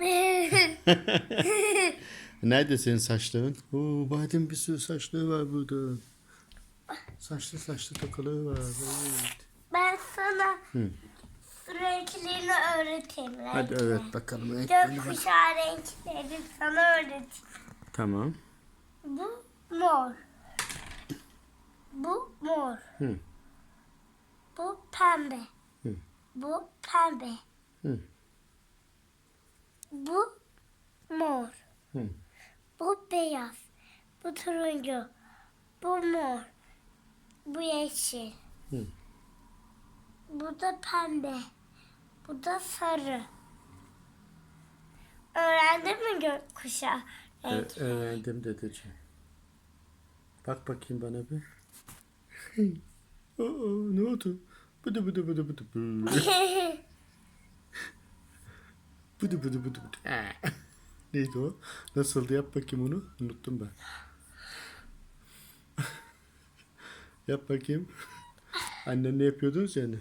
Nerede senin saçların? Oo, badem bir sürü saçları var burada. Saçlı saçlı tokaları var. Evet. ben sana Hı. renklerini öğreteyim. Hadi renkleri. evet bakalım. renklerini. Gökkuşağı renklerini sana öğreteyim. Tamam. Bu mor. Bu mor. Hı. Bu pembe. Hı. Bu pembe. Hı. Bu mor. Hı. Bu beyaz. Bu turuncu. Bu mor. Bu yeşil. Hı. Bu da pembe. Bu da sarı. Öğrendin mi gökkuşağı? Evet, öğrendim dedeciğim. Bak bakayım bana bir. Aa, ne oldu? Bıdı bıdı bıdı bıdı bıdı. Bıdı bıdı bıdı. Aa. Neydi o? Nasıldı? Yap bakayım onu. Unuttum ben. Yap bakayım. Annenle yapıyordunuz yani.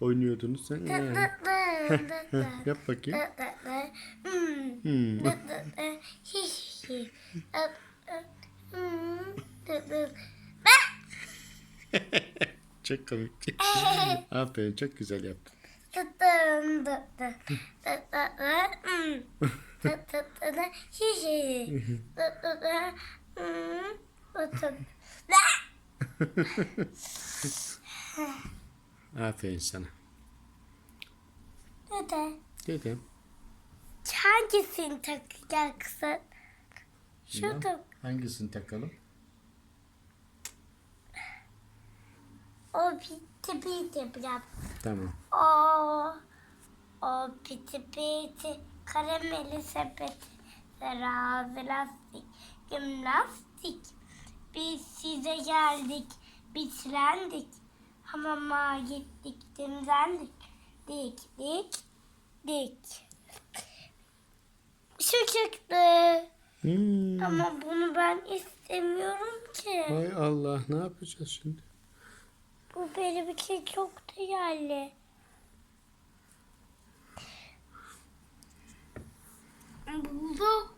Oynuyordunuz sen. Yap bakayım. Hmm. Çok komik. Aferin çok güzel yaptın. Aferin sana. Dede, Dedim. hangisini takacaksın? Şu tak. Hangisini takalım? O bitti bitti biraz. Tamam. O, o bitti bitti. Karameli sepet. Terazi lastik. Gimnastik. Biz size geldik. Bitlendik. Hamama gittik. Dimzendik. Dik dik dik. Şu çıktı. Hmm. Ama bunu ben istemiyorum ki. Hay Allah ne yapacağız şimdi? Benim için çok değerli. Bu